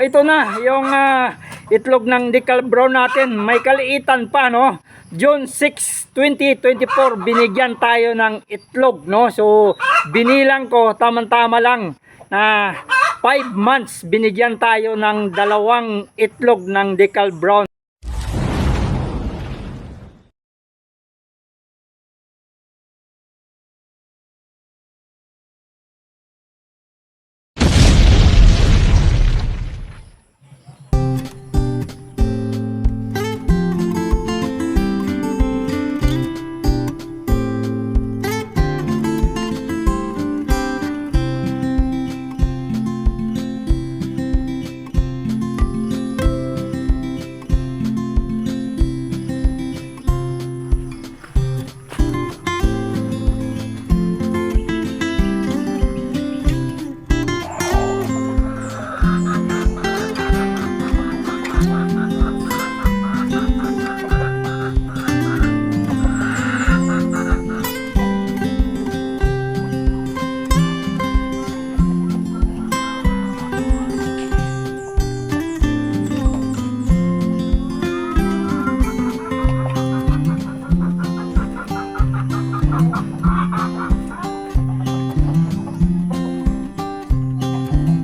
Ito na, yung ah, itlog ng decal brown natin. May kaliitan pa, no? June 6, 2024, binigyan tayo ng itlog, no? So, binilang ko, tamang-tama lang, na 5 months, binigyan tayo ng dalawang itlog ng decal brown.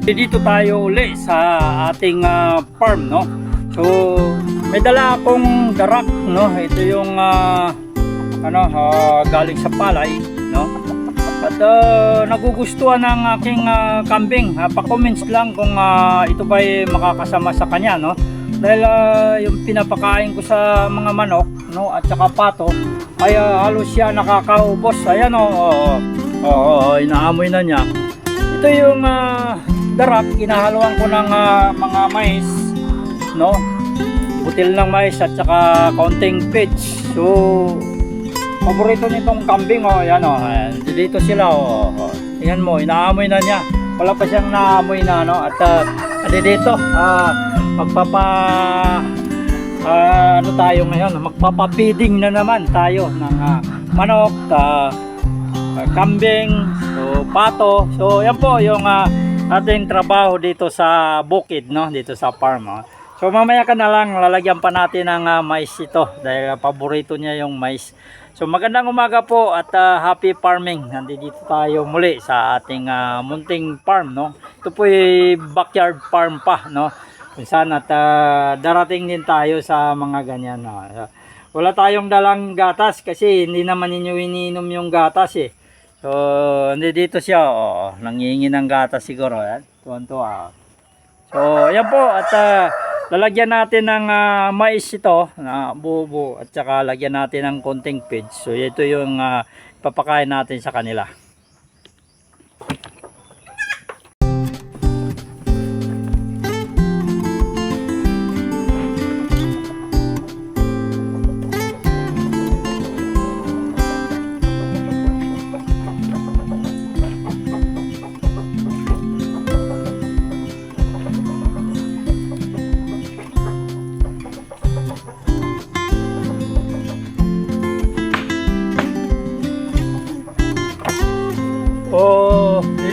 Dito tayo uli sa ating ah, farm, no? So, may dala akong darak, no? Ito yung ah, ano, ah, galing sa palay, no? At ah, nagugustuhan ng aking ah, kambing. Uh, pa-comments lang kung ah, ito ba ay makakasama sa kanya, no? Dahil ah, yung pinapakain ko sa mga manok, no? At saka pato, ay ah, halos siya nakakaubos. Ayan, oh, oh, oh, oh, inaamoy na niya. Ito yung ah, darak, inahaluan ko ng ah, mga mais, no? Butil ng mais at saka kaunting pitch. So, paborito nitong kambing, oh, yan oh. Ayan, dito sila, oh. oh. Tingnan mo, inaamoy na niya. Wala pa siyang naamoy na, no? At uh, dito, ah, magpapa ah, ano tayo ngayon, magpapapiding na naman tayo ng ah, manok, ah, uh, kambing, so pato. So yan po yung ah, ating trabaho dito sa bukid, no? Dito sa farm. oh. So mamaya ka na lang lalagyan pa natin ng ah, mais ito dahil ah, paborito niya yung mais. So magandang umaga po at ah, happy farming. Nandito tayo muli sa ating ah, munting farm, no? Ito po backyard farm pa, no? Kung saan at ah, darating din tayo sa mga ganyan, no? Wala tayong dalang gatas kasi hindi naman ninyo iniinom yung gatas eh. So, hindi dito siya, oh, nangihingi ng gatas siguro, yan. Tuwan-tuwa. So, ayan po, at ah, lalagyan natin ng ah, mais ito, na bubo, at saka lagyan natin ng konting feed. So, ito yung ah, papakain natin sa kanila.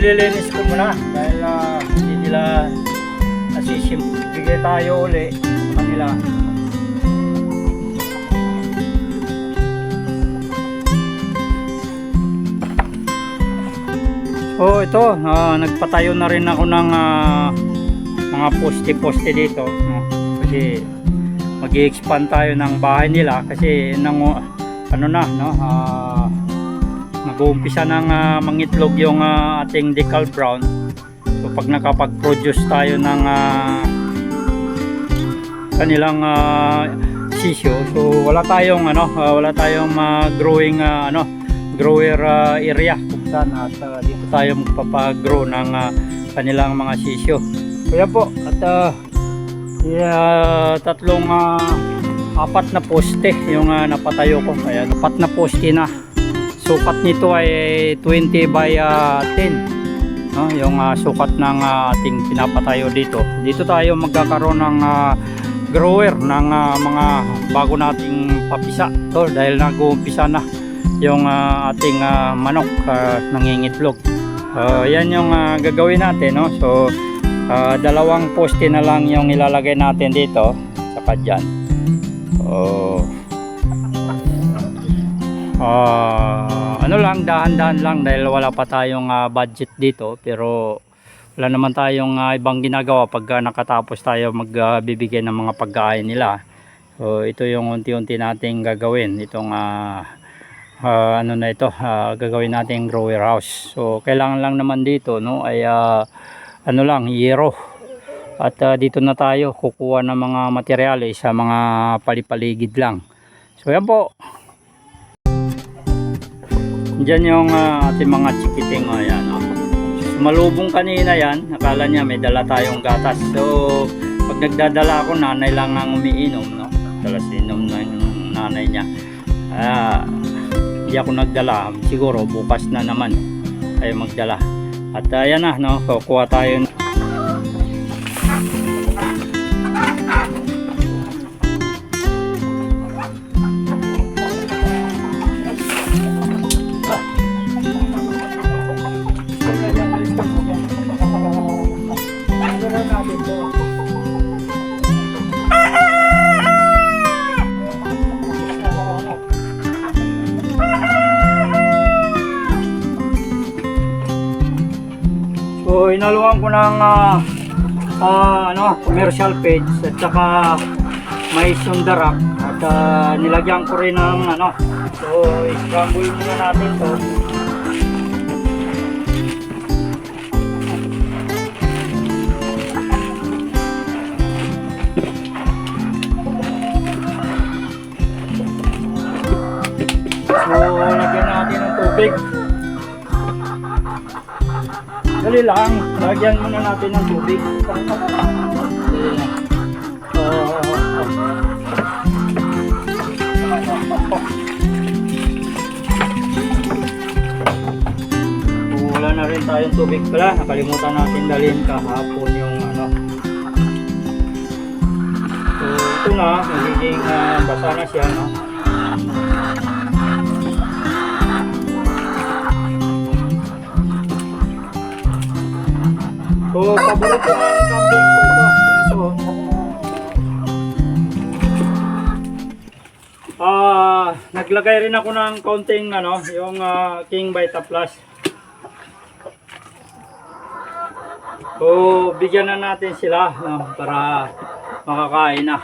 Nililinis ko muna dahil ah, hindi nila nasisim. Bigay tayo uli kanila. So ito, ah, nagpatayo na rin ako ng ah, mga poste-poste dito. No? Kasi mag expand tayo ng bahay nila kasi nang ano na, no? Ah, nag-uumpisa ng ah, mangitlog yung ah, ating decal brown. So pag nakapag-produce tayo ng ah, kanilang ah, sisyo, so wala tayong ano, ah, wala tayong ah, growing ah, ano, grower ah, area kung saan at ah, dito tayo magpapag-grow ng ah, kanilang mga sisyo. So yan po at ah, yeah, tatlong ah, apat na poste yung ah, napatayo ko. Ayan, apat na poste na sukat nito ay 20 by ah, 10 no? yung ah, sukat ng ah, ating pinapatayo dito. Dito tayo magkakaroon ng ah, grower ng ah, mga bago nating papisa. To dahil nag-uumpisa na yung ah, ating ah, manok ah, nangingitlog. Ah, yan yung ah, gagawin natin no? so Ah, dalawang poste na lang yung ilalagay natin dito saka dyan oh Ah, ano lang dahan-dahan lang dahil wala pa tayong ah, budget dito. Pero wala naman tayong ah, ibang ginagawa pag ah, nakatapos tayo magbibigay ng mga pagkain nila. So ito yung unti-unti nating gagawin itong ah, ah, ano na ito ah, gagawin nating grower house. So kailangan lang naman dito no ay ah, ano lang yero. At ah, dito na tayo kukuha ng mga materyales sa mga palipaligid lang. So yan po Diyan yung ah, ating mga chikiting o yan o. Malubong kanina yan, akala niya may dala tayong gatas. So, pag nagdadala ako, nanay lang ang umiinom, no? Dalas inom na yung nanay niya. Ah, hindi ako nagdala. Siguro bukas na naman tayo magdala. At ayan na, no? Kukuha tayo So inaluan ko ng ah, ah, ano, commercial page at saka may sundarak at ah, nilagyan ko rin ng ano. So i-scramble muna natin to. Lang, lagyan muna natin ng tubig. Wala na rin tayong tubig pala. Nakalimutan natin dalhin kahapon yung ano. So, ito na, magiging ah, basa na siya, no? So, paborito ko ang kambing ko ito. Ito. Ah, naglagay rin ako ng konting ano, yung ah, King Vita Plus. So, bigyan na natin sila no, para makakain na.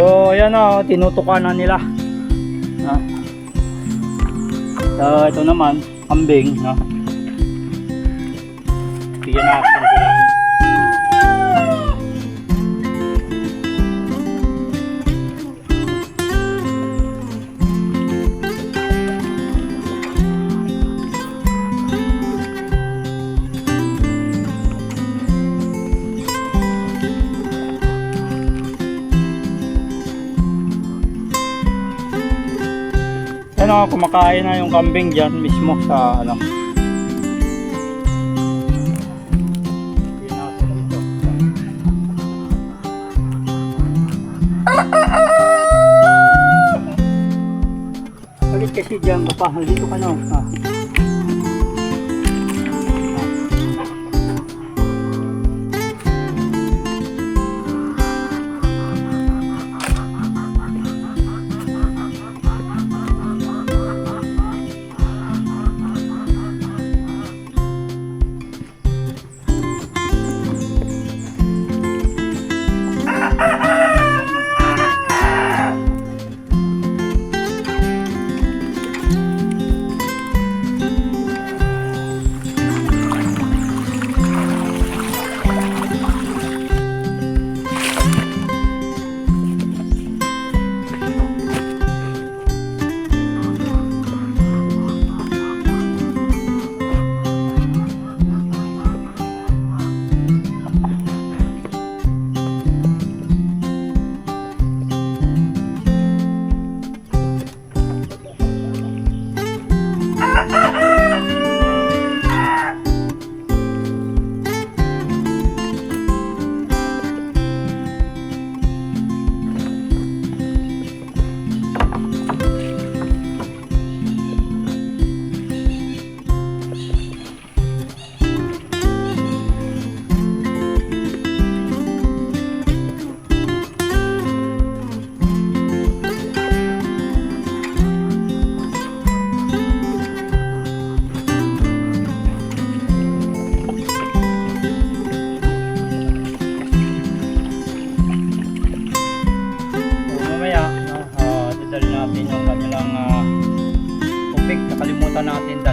So, ayan na, tinutukan na nila. No? So, ito naman, kambing, no? Bigyan natin Ano, kumakain na yung kambing dyan mismo sa ano. Halit kasi dyan, papa. Dito ka na. Ah.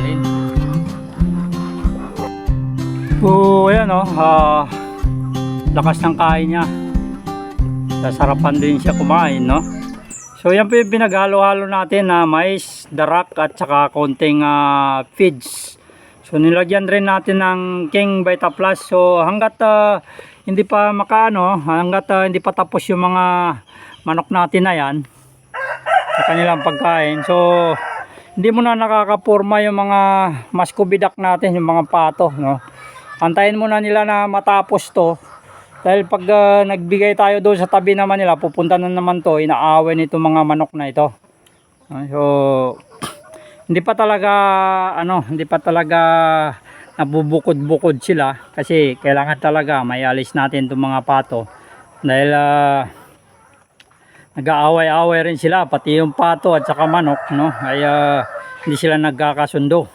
Dalhin. So, ayan o. ah, lakas ng kain niya. Sasarapan din siya kumain, no? So, yan po yung pinaghalo-halo natin na mais, darak, at saka konting ah, feeds. So, nilagyan rin natin ng King Vita Plus. So, hanggat ah, hindi pa makaano, hanggat ah, hindi pa tapos yung mga manok natin na yan, sa kanilang pagkain. So, hindi mo na nakakapurma yung mga maskubidak natin, yung mga pato, no? Antayin muna nila na matapos to. Dahil pag ah, nagbigay tayo doon sa tabi naman nila, pupunta na naman to, inaaway nito mga manok na ito. Ah, So, hindi pa talaga, ano, hindi pa talaga nabubukod-bukod sila kasi kailangan talaga may alis natin itong mga pato dahil ah, nag-aaway-away rin sila pati yung pato at saka manok no? Ay ah, hindi sila nagkakasundo.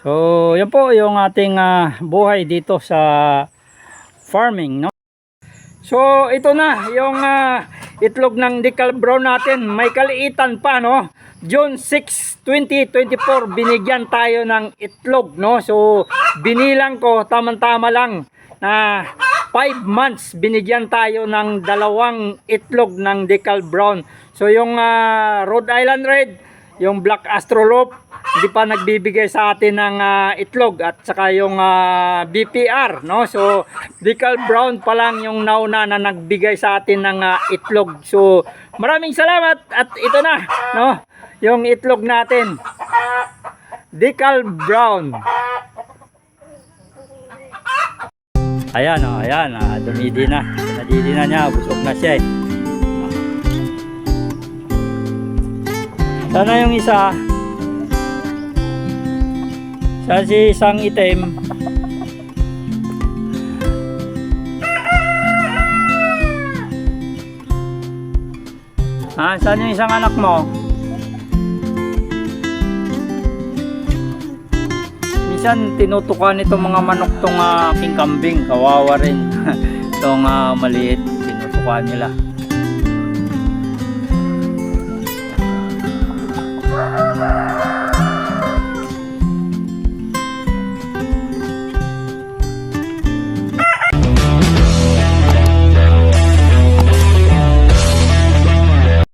So yan po yung ating ah, buhay dito sa farming no? So ito na yung ah, itlog ng decal brown natin. May kaliitan pa no? June 6, 2024 binigyan tayo ng itlog no? So binilang ko tamang-tama lang na 5 months binigyan tayo ng dalawang itlog ng decal brown. So yung ah, Rhode Island Red, yung Black Astrolop, hindi pa nagbibigay sa atin ng ah, itlog at saka yung ah, BPR, no? So decal brown pa lang yung nauna na nagbigay sa atin ng ah, itlog. So maraming salamat at ito na, no? Yung itlog natin. Decal brown. Ayan o, oh, ayan, ah, dumidi na. Nadidi na niya, busog na siya eh. Sana yung isa. Sa si isang itim. Ah, saan yung isang anak mo? Minsan tinutukan itong mga manok tong uh, aking kambing, kawawa rin. itong ah, maliit, tinutukan nila.